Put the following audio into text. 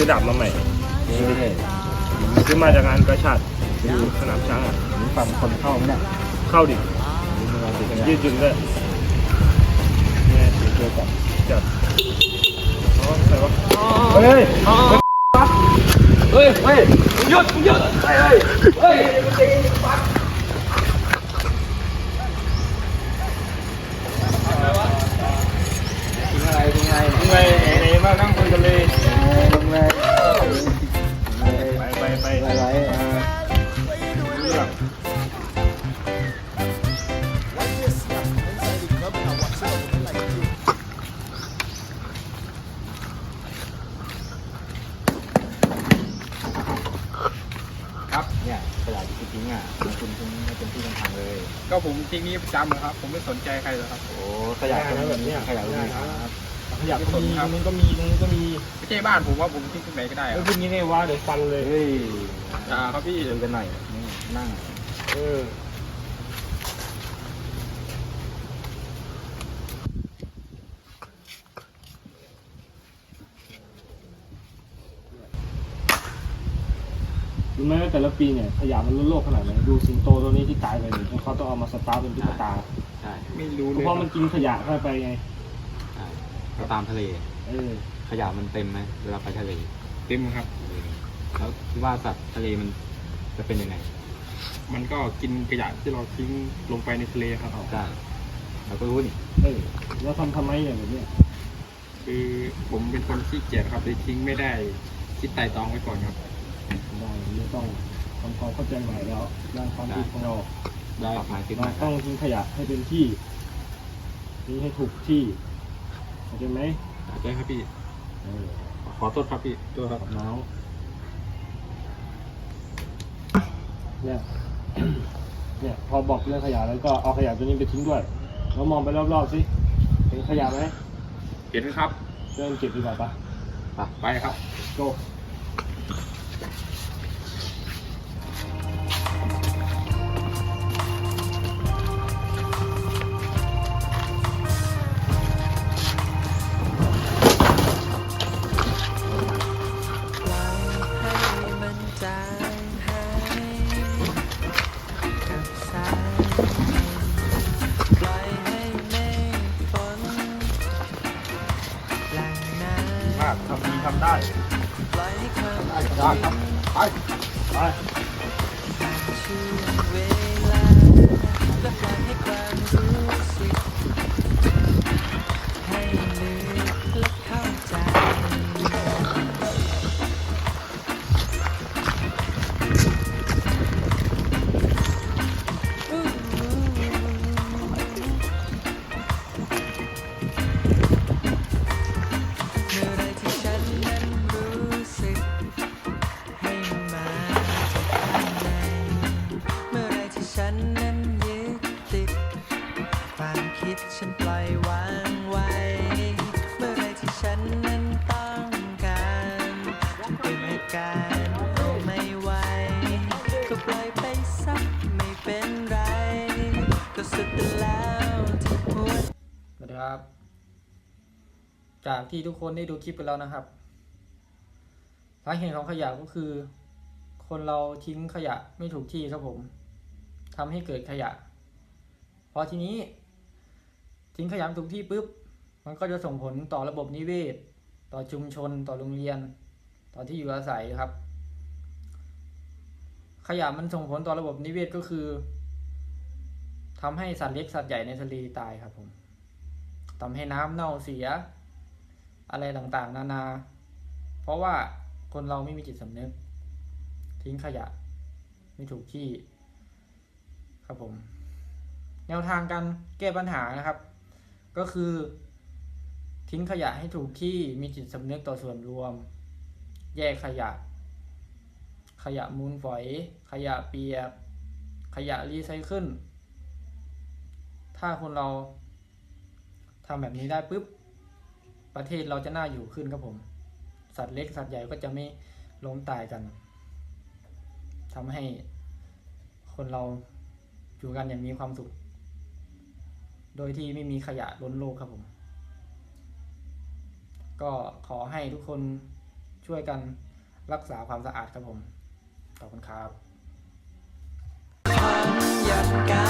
ซื้อดาบมาใหม่นี่ไม่ใช่ซื้อมาจากงานกระชาติอยู่สนามช้างอะนี่ฟังคนเข้าไหมเนี่ยเข้าดินี่มึงเอาสิกันยืดหยุ่นด้วยเนี่ยเจอกับจัดอ๋ออะไรวะเฮ้ยอ๋อเฮ้ยเฮ้ยหยุดหยุดเฮ้ยเฮ้ยทิ้งอะไรทิ้งอะไรยังไงไหนๆมานั่งคุยกันเลย ที่กำพังเลย ก็ผมทิ้งนี้ประจำนะครับ ผมไม่สนใจใครหรอกครับโอ้ขยะก็แบบนี้ขยะก็มีครับขยับก็มีตรงนู้นก็มีตรงนู้นก็มีไม่ใช่บ้านผมว่าผมทิ้งตรงไหนก็ได้แล้วอะพูดงี้ไงวะเดี๋ยวฟันเลยเฮ้ยอ่าครับพี่เจอกันหน่อยนี่นั่งเออ รู้ไหมว่าแต่ละปีเนี่ยขยะมันลดโลกขนาดไหนดูสิงโตตัวนี้ที่ตายไปเนี่ยเขาต้องเอามาสตาร์ทเป็นตุ๊กตาใช่ไม่รู้เลยเพราะมันกินขยะเข้าไปไงใช่ก็ตามทะเล เออขยะมันเต็มไหมเวลาไปทะเลเต็มครับ แล้วคิดว่าสัตว์ทะเลมันจะเป็นยังไง มันก็กินขยะที่เราทิ้งลงไปในทะเลครับใช่เราก็รู้นี่เออแล้วทำทำไมอย่างแบบเนี้ยคือผมเป็นคนขี้เกียจครับเลยทิ้งไม่ได้คิดไต่ตองไว้ก่อนครับ ได้ไม่ต้องทำ ความเข้าใจใหม่แล้วด้านความคิดของเราได้ออกมาคิดเราว่าต้องทิ้งขยะให้เป็นที่นี่ให้ถูกที่เข้าใจไหมใช่ครับพี่เออขอโทษครับพี่ตัวครับน้องเนี่ยเนี่ยพอบอกเรื่องขยะแล้วก็เอาขยะตัวนี้ไปทิ้งด้วยแล้วมองไปรอบๆสิเห็นขยะไหมเห็นครับเริ่มเก็บดีกว่าปะไปครับโก มันจางหายกับสายปล่อยให้เมฆฝนหลังน้มากทำดีทำได้ำปล่อยให้ความได้ครับไปไป ช่วงเวลาและปล่อยให้ ครับ จากที่ทุกคนได้ดูคลิปไปแล้วนะครับสาเหตุของขยะก็คือ คนเราทิ้งขยะไม่ถูกที่ครับผมทำให้เกิดขยะ พอทีนี้ ทิ้งขยะไม่ถูกที่ปุ๊บ มันก็จะส่งผลต่อระบบนิเวศ ต่อชุมชน ต่อโรงเรียน ต่อที่อยู่อาศัยครับ ขยะมันส่งผลต่อระบบนิเวศก็คือทำให้สัตว์เล็กสัตว์ใหญ่ในทะเลตายครับผม ทำให้น้ำเน่าเสีย อะไรต่างๆ นานา เพราะว่าคนเราไม่มีจิตสำนึก ทิ้งขยะ ไม่ถูกที่ ครับผม แนวทางการแก้ปัญหานะครับ ก็คือ ทิ้งขยะให้ถูกที่มีจิตสำนึกต่อส่วนรวม แยกขยะ ขยะมูลฝอย ขยะเปียก ขยะรีไซเคิลถ้าคนเรา ทำแบบนี้ได้ปุ๊บประเทศเราจะน่าอยู่ขึ้นครับผม สัตว์เล็กสัตว์ใหญ่ก็จะไม่ล้มตายกันทำให้คนเราอยู่กันอย่างมีความสุข โดยที่ไม่มีขยะล้นโลกครับผม ก็ขอให้ทุกคนช่วยกันรักษาความสะอาดครับผม ขอบคุณครับพันยันกา